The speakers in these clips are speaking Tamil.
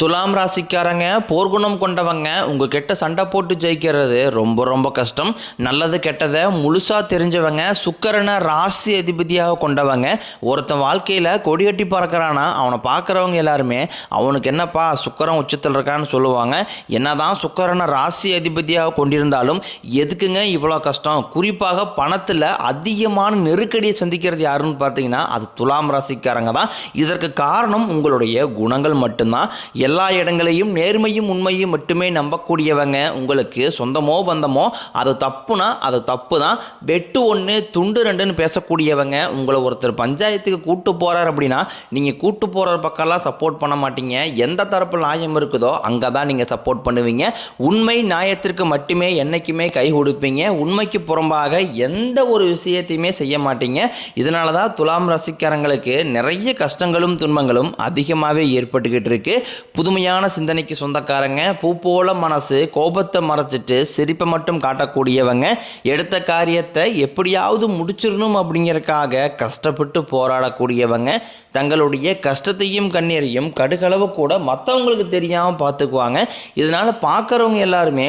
துலாம் ராசிக்காரங்க போர்க்குணம் கொண்டவங்க உங்ககிட்ட சண்டை போட்டு ஜெயிக்கிறது ரொம்ப ரொம்ப கஷ்டம். நல்லது கெட்டதை முழுசாக தெரிஞ்சவங்க சுக்கரனை ராசி அதிபதியாக கொண்டவங்க. ஒருத்தன் வாழ்க்கையில் கொடியட்டி பறக்கிறானா அவனை பார்க்குறவங்க எல்லாருமே அவனுக்கு என்னப்பா சுக்கரன் உச்சத்தில் இருக்கான்னு சொல்லுவாங்க. என்னதான் சுக்கரனை ராசி அதிபதியாக கொண்டிருந்தாலும் எதுக்குங்க இவ்வளோ கஷ்டம்? குறிப்பாக பணத்தில் அதிகமான நெருக்கடியை சந்திக்கிறது யாருன்னு பார்த்தீங்கன்னா அது துலாம் ராசிக்காரங்க தான். இதற்கு காரணம் உங்களுடைய குணங்கள் மட்டும்தான். எல்லா இடங்களையும் நேர்மையும் உண்மையும் மட்டுமே நம்பக்கூடியவங்க உங்களுக்கு. சொந்தமோ பந்தமோ அது தப்புனா அது தப்பு தான் வெட்டு ஒன்று துண்டு ரெண்டுன்னு பேசக்கூடியவங்க உங்களை ஒருத்தர் பஞ்சாயத்துக்கு கூட்டு போகிறார் அப்படின்னா நீங்கள் கூட்டு போகிற பக்கம்லாம் சப்போர்ட் பண்ண மாட்டீங்க. எந்த தரப்பு நியாயம் இருக்குதோ அங்கே தான் நீங்கள் சப்போர்ட் பண்ணுவீங்க. உண்மை நியாயத்திற்கு மட்டுமே என்றைக்குமே கை கொடுப்பீங்க. உண்மைக்கு புறம்பாக எந்த ஒரு விஷயத்தையுமே செய்ய மாட்டீங்க. இதனால தான் துலாம் ராசிக்காரங்களுக்கு நிறைய கஷ்டங்களும் துன்பங்களும் அதிகமாகவே ஏற்பட்டுக்கிட்டு இருக்குது புதுமையான சிந்தனைக்கு சொந்தக்காரங்க. பூ போல மனசு கோபத்தை மறைச்சிட்டு சிரிப்பை மட்டும் காட்டக்கூடியவங்க. எடுத்த காரியத்தை எப்படியாவது முடிச்சிடணும் அப்படிங்கிறக்காக கஷ்டப்பட்டு போராடக்கூடியவங்க. தங்களுடைய கஷ்டத்தையும் கண்ணீரையும் கடுகளவு கூட மற்றவங்களுக்கு தெரியாமல் பார்த்துக்குவாங்க. இதனால் பார்க்குறவங்க எல்லாருமே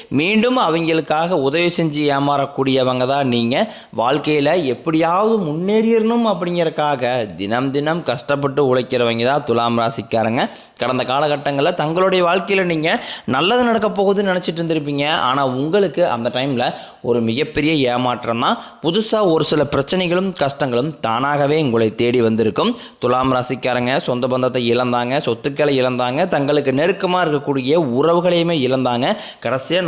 மீண்டும் அவங்களுக்காக உதவி செஞ்சு ஏமாறக்கூடியவங்க தான் நீங்கள் வாழ்க்கையில் எப்படியாவது முன்னேறிடணும் அப்படிங்கறக்காக தினம் தினம் கஷ்டப்பட்டு உழைக்கிறவங்க தான் துலாம் ராசிக்காரங்க. கடந்த காலகட்டங்களில் தங்களுடைய வாழ்க்கையில் நீங்கள் நல்லது நடக்க போகுதுன்னு நினச்சிட்டு இருந்திருப்பீங்க. ஆனால் உங்களுக்கு அந்த டைமில் ஒரு மிகப்பெரிய ஏமாற்றம் தான். புதுசாக ஒரு சில பிரச்சனைகளும் கஷ்டங்களும் தானாகவே உங்களை தேடி வந்திருக்கும். துலாம் ராசிக்காரங்க சொந்த பந்தத்தை இழந்தாங்க சொத்துக்களை இழந்தாங்க தங்களுக்கு நெருக்கமாக இருக்கக்கூடிய உறவுகளையுமே இழந்தாங்க. கடைசியாக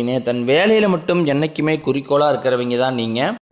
அப்படின்னு தன் வேலையில் மட்டும் என்றைக்குமே குறிக்கோளாக இருக்கிறவங்க தான் நீங்கள்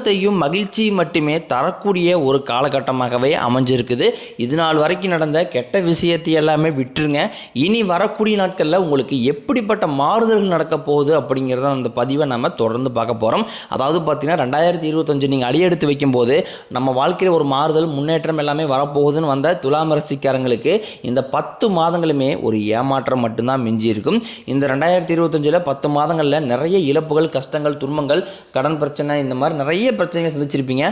இன்பத்தையும் மகிழ்ச்சியும் மட்டுமே தரக்கூடிய ஒரு காலகட்டமாகவே அமைஞ்சிருக்குது. இது நாள் வரைக்கும் நடந்த கெட்ட விஷயத்தை எல்லாமே விட்டுருங்க. இனி வரக்கூடிய நாட்களில் உங்களுக்கு எப்படிப்பட்ட மாறுதல்கள் நடக்க போகுது அப்படிங்கிறத அந்த பதிவை நம்ம தொடர்ந்து பார்க்க போகிறோம் அதாவது பார்த்தீங்கன்னா ரெண்டாயிரத்தி இருபத்தஞ்சு நீங்கள் அடியெடுத்து வைக்கும்போது நம்ம வாழ்க்கையில் ஒரு மாறுதல் முன்னேற்றம் எல்லாமே வரப்போகுதுன்னு வந்த துலாம் ராசிக்காரங்களுக்கு இந்த பத்து மாதங்களுமே ஒரு ஏமாற்றம் மட்டும்தான் மிஞ்சி இருக்கும் இந்த ரெண்டாயிரத்தி இருபத்தஞ்சில் பத்து மாதங்களில் நிறைய இழப்புகள் கஷ்டங்கள் துன்பங்கள் கடன் பிரச்சனை இந்த மாதிரி நிறைய பிரச்சனைகளை சந்திச்சிருப்பீங்க.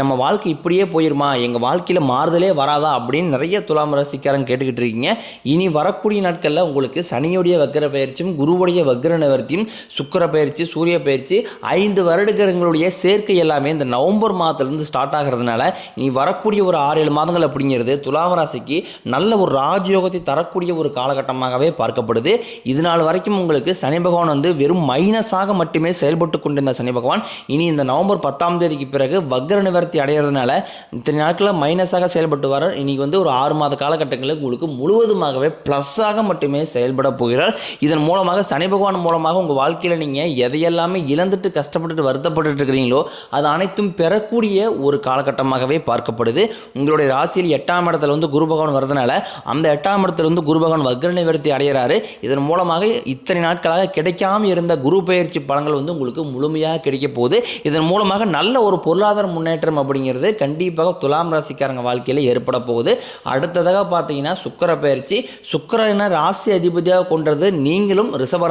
நம்ம வாழ்க்கை இப்படியே போயிருமா? எங்கள் வாழ்க்கையில் மாறுதலே வராதா? அப்படின்னு நிறைய துலாம் ராசிக்காரங்க கேட்டுக்கிட்டு இருக்கீங்க. இனி வரக்கூடிய நாட்களில் உங்களுக்கு சனியுடைய வக்கர பயிற்சியும் குருவுடைய வக்கர நிவர்த்தியும் சுக்கிர பயிற்சி சூரிய பயிற்சி ஐந்து வருடங்களுடைய சேர்க்கை எல்லாமே இந்த நவம்பர் மாதத்துலேருந்து ஸ்டார்ட் ஆகிறதுனால இனி வரக்கூடிய ஒரு ஆறு ஏழு மாதங்கள் அப்படிங்கிறது துலாம் ராசிக்கு நல்ல ஒரு ராஜயோகத்தை தரக்கூடிய ஒரு காலகட்டமாகவே பார்க்கப்படுது. இது நாள் வரைக்கும் உங்களுக்கு சனி பகவான் வந்து வெறும் மைனஸாக மட்டுமே செயல்பட்டு கொண்டிருந்த சனி பகவான் இனி இந்த நவம்பர் பத்து பத்தாம் தேதிக்கு பிறகு வக்ர நிவர்த்தி அடைகிறதுனால இத்தனை நாட்களில் மைனஸாக செயல்பட்டு வர இன்னைக்கு வந்து ஒரு ஆறு மாத காலகட்டங்களில் உங்களுக்கு முழுவதுமாகவே ப்ளஸ்ஸாக மட்டுமே செயல்பட போகிறார். இதன் மூலமாக சனி பகவான் மூலமாக உங்கள் வாழ்க்கையில் நீங்கள் எதையெல்லாமே இழந்துட்டு கஷ்டப்பட்டுட்டு வருத்தப்பட்டு இருக்கிறீங்களோ அது அனைத்தும் பெறக்கூடிய ஒரு காலகட்டமாகவே பார்க்கப்படுது. உங்களுடைய ராசியில் எட்டாம் இடத்துல வந்து குரு பகவான் வரதுனால அந்த எட்டாம் இடத்துல வந்து குரு பகவான் வக்ர நிவர்த்தி அடைகிறாரு இதன் மூலமாக இத்தனை நாட்களாக கிடைக்காம இருந்த குரு பயிற்சி பலன்கள் வந்து உங்களுக்கு முழுமையாக கிடைக்க போகுது. இதன் மூலமாக நிச்சயமாக நல்ல ஒரு பொருளாதார முன்னேற்றம் அப்படிங்கிறது கண்டிப்பாக துலாம் ராசிக்காரங்க வாழ்க்கையில் ஏற்பட போகுது. அடுத்ததாக பார்த்தீங்கன்னா சுக்கர பயிற்சி. சுக்கரனை ராசி அதிபதியாக கொண்டது நீங்களும் ரிஷப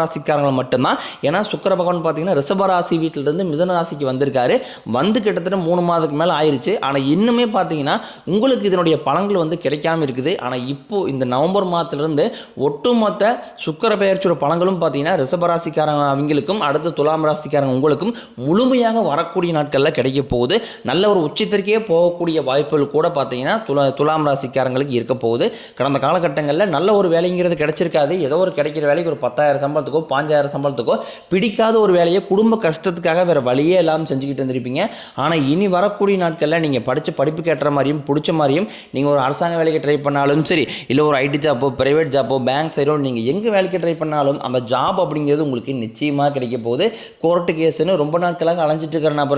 மட்டும்தான். ஏன்னா சுக்கர பகவான் பார்த்தீங்கன்னா ரிஷப ராசி வீட்டிலிருந்து மிதன ராசிக்கு வந்திருக்காரு. வந்து கிட்டத்தட்ட மூணு மாதத்துக்கு மேலே ஆயிடுச்சு ஆனால் இன்னுமே பார்த்தீங்கன்னா உங்களுக்கு இதனுடைய பலன்கள் வந்து கிடைக்காம இருக்குது. ஆனால் இப்போது இந்த நவம்பர் மாதத்திலிருந்து ஒட்டுமொத்த சுக்கர பெயர்ச்சியோட பலன்களும் பார்த்தீங்கன்னா ரிஷபராசிக்காரங்க அவங்களுக்கும் அடுத்து துலாம் ராசிக்காரங்க உங்களுக்கும் முழுமையாக வரக்கூடிய நாட்களில் கிடைக்க போகுது. நல்ல ஒரு உச்சத்திற்கே போகக்கூடிய வாய்ப்புகள் கூட பார்த்தீங்கன்னா துலா துலாம் ராசிக்காரங்களுக்கு இருக்க போகுது. கடந்த காலகட்டங்களில் நல்ல ஒரு வேலைங்கிறது கிடைச்சிருக்காது. ஏதோ ஒரு கிடைக்கிற வேலைக்கு ஒரு பத்தாயிரம் சம்பளத்துக்கோ பாஞ்சாயிரம் சம்பளத்துக்கோ பிடிக்காத ஒரு வேலையை குடும்ப கஷ்டத்துக்காக வேறு வழியே இல்லாமல் செஞ்சுக்கிட்டு இருந்திருப்பீங்க. ஆனால் இனி வரக்கூடிய நாட்களில் நீங்கள் படித்து படிப்புக்கு ஏற்ற மாதிரியும் பிடிச்ச மாதிரியும் நீங்கள் ஒரு அரசாங்க வேலைக்கு ட்ரை பண்ணாலும் சரி இல்லை ஒரு ஐடி ஜாப்போ ப்ரைவேட் ஜாப்போ பேங்க் சைடோ நீங்கள் எங்கே வேலைக்கு ட்ரை பண்ணாலும் அந்த ஜாப் அப்படிங்கிறது உங்களுக்கு நிச்சயமாக கிடைக்க போகுது. கோர்ட்டு கேஸுன்னு ரொம்ப நாட்களாக அலைஞ்சிட்டு இருக்கிற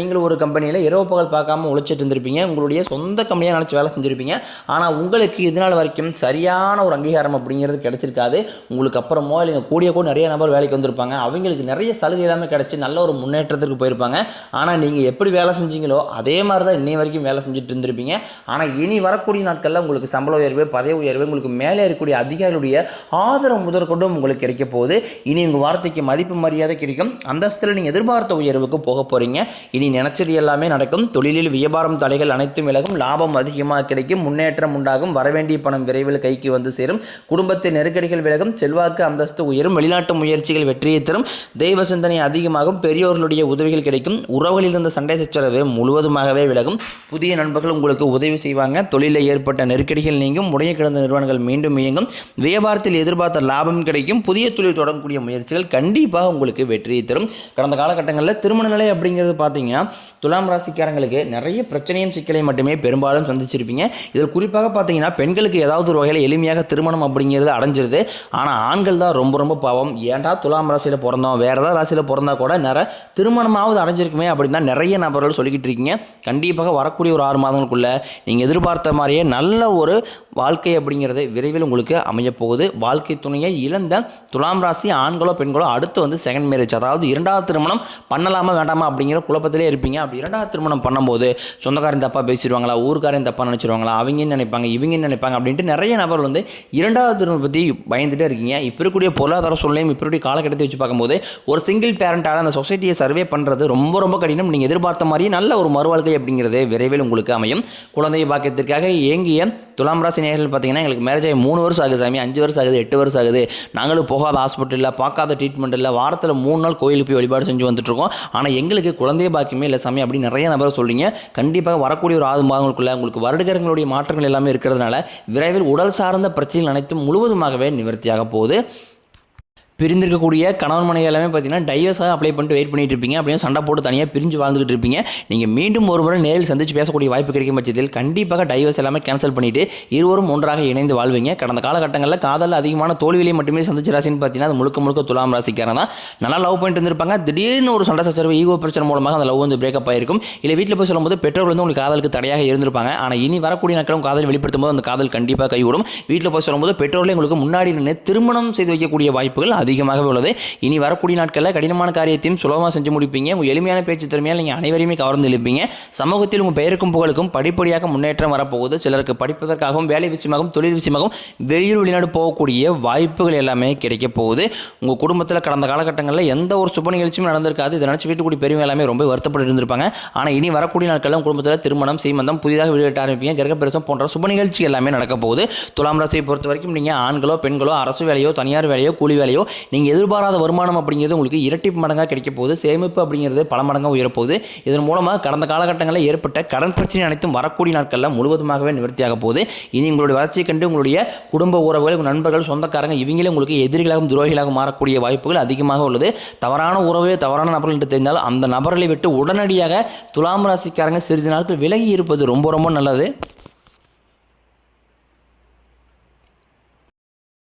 நீங்கள் ஒரு கம்பெனியில் இரவு பகல் பார்க்காம உழைச்சிட்டு இருந்திருப்பீங்க. உங்களுடைய சொந்த கம்பெனியாக நினச்சி வேலை செஞ்சுருப்பீங்க. ஆனால் உங்களுக்கு இதனால் வரைக்கும் சரியான ஒரு அங்கீகாரம் அப்படிங்கிறது கிடச்சிருக்காது. உங்களுக்கு அப்புறமோ இல்லைங்க கூடிய கூட நிறைய நபர் வேலைக்கு வந்திருப்பாங்க. அவங்களுக்கு நிறைய சலுகை எல்லாமே கிடைச்சி நல்ல ஒரு முன்னேற்றத்திற்கு போயிருப்பாங்க. ஆனால் நீங்கள் எப்படி வேலை செஞ்சீங்களோ அதே மாதிரி தான் இன்னை வரைக்கும் வேலை செஞ்சுட்டு இருந்திருப்பீங்க. ஆனால் இனி வரக்கூடிய நாட்களில் உங்களுக்கு சம்பள உயர்வு பதவி உயர்வு உங்களுக்கு மேலே இருக்கக்கூடிய அதிகாரிகளுடைய ஆதரவு முதற்கொண்டும் உங்களுக்கு கிடைக்க போகுது. இனி உங்கள் வார்த்தைக்கு மதிப்பு மரியாதை கிடைக்கும். அந்தஸ்தில் நீங்கள் எதிர்பார்த்த உயர்வுக்கு போக போகிறீங்க இனி நினைச்சது எல்லாமே நடக்கும். தொழிலில் வியாபாரம் தடைகள் அனைத்தும் விலகும். லாபம் அதிகமாக கிடைக்கும். முன்னேற்றம் உண்டாகும். வரவேண்டிய பணம் விரைவில் கைக்கு வந்து சேரும். குடும்பத்தில் நெருக்கடிகள் விலகும். செல்வாக்கு அந்தஸ்து உயரும். வெளிநாட்டு முயற்சிகள் வெற்றியை தரும். தெய்வ சிந்தனை அதிகமாகும். பெரியோர்களுடைய உதவிகள் கிடைக்கும். உறவுகளில் இருந்த சண்டை சச்சரவு முழுவதுமாகவே விலகும். புதிய நண்பர்கள் உங்களுக்கு உதவி செய்வாங்க. தொழிலில் ஏற்பட்ட நெருக்கடிகள் நீங்கும். முடைய கிடந்த நிறுவனங்கள் மீண்டும் இயங்கும். வியாபாரத்தில் எதிர்பார்த்த லாபம் கிடைக்கும். புதிய தொழில் தொடங்கக்கூடிய முயற்சிகள் கண்டிப்பாக உங்களுக்கு வெற்றியை தரும். கடந்த காலகட்டங்களில் திருமண நிலை அப்படிங்கிறது பார்த்தீங்கன்னா துலாம் ராசிக்காரங்களுக்கு நிறைய பிரச்சனையும் சிக்கலையும் மட்டுமே பெரும்பாலும் சந்திச்சிருப்பீங்க. இதில் குறிப்பாக பார்த்தீங்கன்னா பெண்களுக்கு ஏதாவது ஒரு வகையில் எளிமையாக திருமணம் அப்படிங்கிறது அடைஞ்சிருது. ஆனால் ஆண்கள் தான் ரொம்ப ரொம்ப பாவம். ஏன்டா துலாம் ராசியில் பிறந்தோம்? வேறு ஏதாவது ராசியில் பிறந்தா கூட நிறைய திருமணமாவது அடைஞ்சிருக்குமே அப்படின்னு தான் நிறைய நபர்கள் சொல்லிக்கிட்டு இருக்கீங்க. கண்டிப்பாக வரக்கூடிய ஒரு ஆறு மாதங்களுக்குள்ளே நீங்கள் எதிர்பார்த்த மாதிரியே நல்ல ஒரு வாழ்க்கை அப்படிங்கிறது விரைவில் உங்களுக்கு அமையப்போகுது. வாழ்க்கை துணையை இழந்த துலாம் ராசி ஆண்களோ பெண்களோ அடுத்து வந்து செகண்ட் மேரேஜ் அதாவது இரண்டாவது திருமணம் பண்ணலாமா வேண்டாமா அப்படிங்கிற குழப்பத்திலே இருப்பீங்க. அப்படி இரண்டாவது திருமணம் பண்ணும்போது சொந்தக்காரன் தப்பாக பேசிடுவாங்களா ஊருக்காரன் தப்பாக நினச்சிருவாங்களா அவங்க நினைப்பாங்க இவங்க நினைப்பாங்க அப்படின்ட்டு நிறைய நபர் வந்து இரண்டாவது திருமணம் பற்றி பயந்துகிட்டே இருக்கீங்க. இப்போ இருக்கக்கூடிய பொருளாதார சூழ்நிலையும் இப்போ இருக்கக்கூடிய காலகட்டத்தை வச்சு பார்க்கும்போது ஒரு சிங்கிள் பேரண்டால் அந்த சொசைட்டியை சர்வே பண்ணுறது ரொம்ப ரொம்ப கடினம். நீங்கள் எதிர்பார்த்த மாதிரி நல்ல ஒரு மறுவாழ்க்கை அப்படிங்கிறது விரைவில் உங்களுக்கு அமையும். குழந்தை பாக்கியத்திற்காக ஏங்கிய துலாம் ராசி நேரில் பார்த்தீங்கன்னா எங்களுக்கு மேரேஜ் ஆகி மூணு வருஷம் ஆகுது சாமி. அஞ்சு வருஷம் ஆகுது எட்டு வருஷம் ஆகுது. நாங்களும் போகாத ஹாஸ்பிட்டலில் பார்க்காத ட்ரீட்மெண்ட் இல்லை. வாரத்தில் மூணு நாள் கோயிலுக்கு போய் வழிபாடு செஞ்சு வந்துட்டுருக்கோம் ஆனால் எங்களுக்கு குழந்தைய பாக்கியமே இல்லை சாமி அப்படின்னு நிறைய நபர் சொல்கிறீங்க கண்டிப்பாக வரக்கூடிய ஒரு ஆறு மாதங்களுக்குள்ளே உங்களுக்கு வருடகரங்களுடைய மாற்றங்கள் எல்லாமே இருக்கிறதுனால விரைவில் உடல் சார்ந்த பிரச்சனைகள் அனைத்தும் முழுவதுமாகவே நிவர்த்தியாக போகுது. பிரிந்திருக்கக்கூடிய கணவன் மனைவி எல்லாமே பார்த்தீங்கன்னா டைவர்ஸாக அப்ளை பண்ணிட்டு வெயிட் பண்ணிட்டு இருப்பீங்க. அப்படியே சண்டை போட்டு தனியாக பிரிஞ்சு வாழ்ந்துகிட்டு இருப்பீங்க. நீங்கள் மீண்டும் ஒரு முறை நேரில் சந்திச்சு பேசக்கூடிய வாய்ப்பு கிடைக்கும் பட்சத்தில் கண்டிப்பாக டைவர்ஸ் எல்லாமே கேன்சல் பண்ணிட்டு இருவரும் ஒன்றாக இணைந்து வாழ்வீங்க. கடந்த காலகட்டங்களில் காதல் அதிகமான தோல்வியை மட்டுமே சந்திச்ச ராசின்னு பார்த்தீங்கன்னா அது முழுக்க முழுக்க துலாம் ராசிக்காரன் தான். நல்லா லவ் பண்ணிட்டு இருந்திருப்பாங்க. திடீர்னு ஒரு சண்டை சச்சரவு ஈகோ பிரச்சனை மூலமாக அந்த லவ் வந்து பிரேக்கப் ஆயிருக்கும். இல்லை வீட்டில் போய் சொல்லும்போது பெற்றோர்கள் வந்து உங்களுக்கு காதலுக்கு தடையாக இருந்திருப்பாங்க. ஆனால் இனி வரக்கூடிய நாட்களும் காதல் வெளிப்படுத்தும் போது அந்த காதல் கண்டிப்பாக கைவிடும் வீட்டில் போய் சொல்லும்போது பெற்றோர்களே உங்களுக்கு முன்னாடி நின்று திருமணம் செய்து வைக்கக்கூடிய வாய்ப்புகள் அதிகமாகவே உள்ளது. இனி வரக்கூடிய நாட்களில் கடினமான காரியத்தையும் சுலபமாக செஞ்சு முடிப்பீங்க. உங்கள் எளிமையான பேச்சு திறமையால் நீங்கள் அனைவரையுமே கவர்ந்து இழுப்பீங்க சமூகத்தில் உங்கள் பெயருக்கும் புகழுக்கும் படிப்படியாக முன்னேற்றம் வரப்போகுது. சிலருக்கு படிப்பதற்காகவும் வேலை விஷயமாகவும் தொழில் விஷயமாகவும் வெளியூர் வெளிநாடு போகக்கூடிய வாய்ப்புகள் எல்லாமே கிடைக்க போகுது. உங்கள் குடும்பத்தில் கடந்த காலகட்டங்களில் எந்த ஒரு சுப நிகழ்ச்சியும் நடந்திருக்காது. இதை நினச்சி வீட்டுக்குடி பெரியவங்க எல்லாமே ரொம்ப வருத்தப்பட்டு இருந்திருப்பாங்க. ஆனால் இனி வரக்கூடிய நாட்களில் குடும்பத்தில் திருமணம் சீமந்தம் புதிதாக வீடு கட்ட ஆரம்பிப்பீங்க. கிரகப்பிரசம் போன்ற சுப நிகழ்ச்சி எல்லாமே நடக்க போகுது. துலாம் ராசியை பொறுத்த வரைக்கும் நீங்கள் ஆண்களோ பெண்களோ அரசு வேலையோ தனியார் வேலையோ கூலி வேலையோ நீங்கள் எதிர்பாராத வருமானம் அப்படிங்கிறது உங்களுக்கு இரட்டிப்பு மடங்காக கிடைக்க போகுது. சேமிப்பு அப்படிங்கிறது பல மடங்காக உயரப்போகுது. இதன் மூலமாக கடந்த காலகட்டங்களில் ஏற்பட்ட கடன் பிரச்சனை அனைத்தும் வரக்கூடிய நாட்களில் முழுவதுமாகவே நிவர்த்தியாக போகுது. இனி உங்களுடைய வளர்ச்சியை கண்டு உங்களுடைய குடும்ப உறவுகள் நண்பர்கள் சொந்தக்காரங்க இவங்களே உங்களுக்கு எதிரிகளாகவும் துரோகிகளாகவும் மாறக்கூடிய வாய்ப்புகள் அதிகமாக உள்ளது. தவறான உறவே தவறான நபர்கள் என்று தெரிந்தால் அந்த நபர்களை விட்டு உடனடியாக துலாம் ராசிக்காரங்க சிறிது நாட்கள் விலகி இருப்பது ரொம்ப ரொம்ப நல்லது.